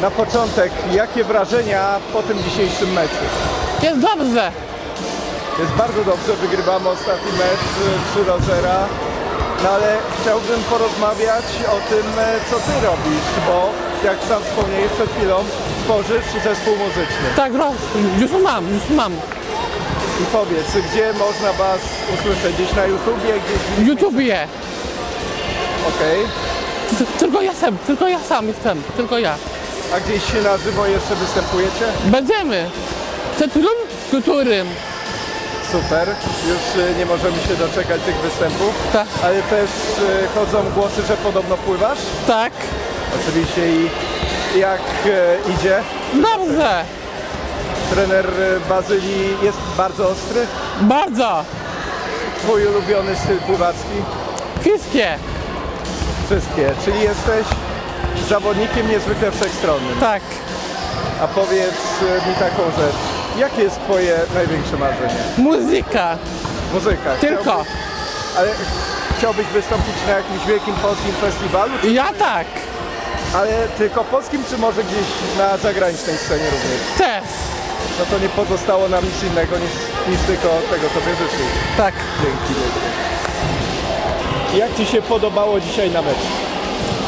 Na początek, jakie wrażenia po tym dzisiejszym meczu? Jest dobrze. Jest bardzo dobrze, wygrywamy ostatni mecz y, 3 do 0. No ale chciałbym porozmawiać o tym, co ty robisz, bo jak sam wspomniałeś przed chwilą, tworzysz zespół muzyczny. Tak, ro, już mam, już mam. I powiedz, gdzie można was usłyszeć? Gdzieś na YouTubie, gdzieś w YouTubie. Okej. Tylko ja sam, tylko ja sam jestem, tylko ja. A gdzieś się na żywo jeszcze występujecie? Będziemy. Centrum Kultury. Super. Już y, nie możemy się doczekać tych występów. Tak. Ale też y, chodzą głosy, że podobno pływasz. Tak. Oczywiście i jak e, idzie? Dobrze. Trener Bazylii jest bardzo ostry. Bardzo. Twój ulubiony styl pływacki? Wszystkie. Wszystkie. Czyli jesteś zawodnikiem niezwykle wszechstronnym. Tak. A powiedz e, mi taką rzecz. Jakie jest twoje największe marzenie? Muzyka. Muzyka. Tylko. Chciałbyś, ale chciałbyś wystąpić na jakimś wielkim polskim festiwalu? Czy, Ja tak. ale tylko polskim, czy może gdzieś na zagranicznej scenie również? Też. No to nie pozostało nam nic innego niż, niż tylko tego Tobie życzyć. Tak. Dzięki wielkie. Jak Ci się podobało dzisiaj na mecz?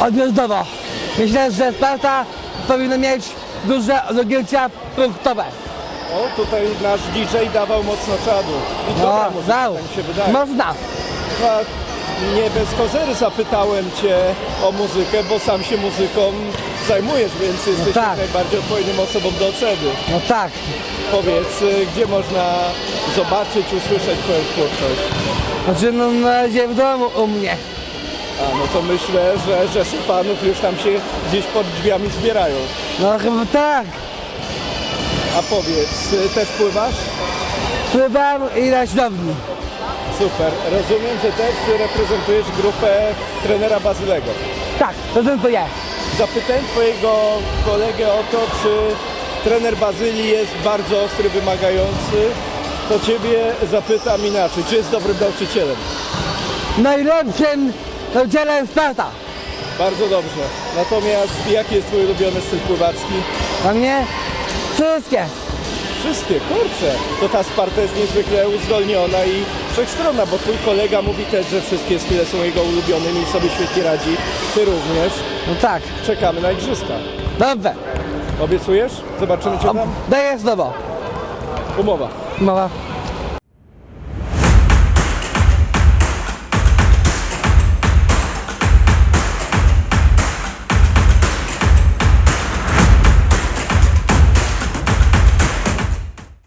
Odjazdowo. Myślę, że Sparta powinna mieć duże osiągnięcia punktowe. O, tutaj nasz DJ dawał mocno czadu. I dobra muzyka, dał. tak mi się wydaje. Można. No, a nie bez kozery zapytałem Cię o muzykę, bo sam się muzyką zajmujesz, więc jesteś tak. najbardziej odpowiednią osobą do oceny. No tak. Powiedz, y, gdzie można zobaczyć, usłyszeć Twoją twórczość? Znaczy no na razie w domu u mnie. A, no to myślę, że rzesze fanów już tam się gdzieś pod drzwiami zbierają. No chyba tak. A powiedz, y, też pływasz? Pływam i na siłowni. Super. Rozumiem, że też reprezentujesz grupę trenera Bazylego. Tak, prezentuję. Zapytałem Twojego kolegę o to, czy trener Bazylii jest bardzo ostry, wymagający. To Ciebie zapytam inaczej. Czy jest dobrym nauczycielem? Najlepszym nauczycielem Sparta. Bardzo dobrze. Natomiast jaki jest Twój ulubiony styl pływacki? A mnie wszystkie. Wszystkie, kurczę. To ta Sparta jest niezwykle uzdolniona i wszechstronna, bo Twój kolega mówi też, że wszystkie style są jego ulubionymi i sobie świetnie radzi. Ty również. No tak. Czekamy na igrzyska. Dobrze. Obiecujesz? Zobaczymy Cię tam. Daję znowu. Umowa. Mała.